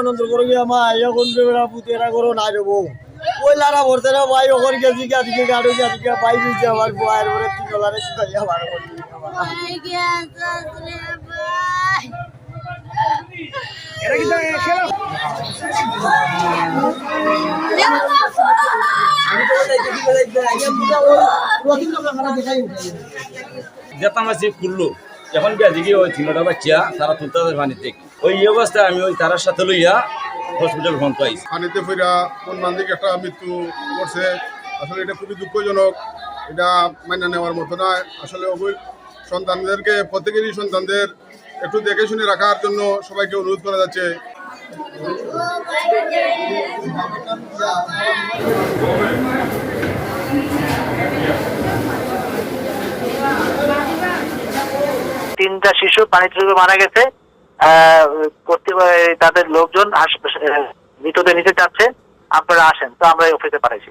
আনন্দ করে গিয়ে মা এখন বেড়া পুতেরা করো না দেবো ওই লারা ভরতে না ভাই ওখানে গিয়ে দিকে গাড়ো গিয়ে দিকে ভাই দিচ্ছে পরে তিন ডলারে শিখাই আমার আছে খুললো এখন গিয়া ওই তিনটা বাচ্চা, তারা তুলতে পানিতে। ওই অবস্থায় আমি ওই তারার সাথে লইয়া হসপিটাল ফোন পাইছি পানিতে ফিরা কোন মান্দিক একটা মৃত্যু করছে, আসলে এটা খুবই দুঃখজনক। এটা মাইনা নেওয়ার মতো নয় আসলে অবৈ সন্তানদেরকে, প্রত্যেকেরই সন্তানদের একটু দেখে শুনে রাখার জন্য সবাইকে অনুরোধ করা যাচ্ছে। তিনটা শিশু পানিতে ডুবে মারা গেছে। তাদের লোকজন মৃতদের নিতে চাচ্ছে আপনারা আসেন, তো আমরা অফিসে পাঠাইছি।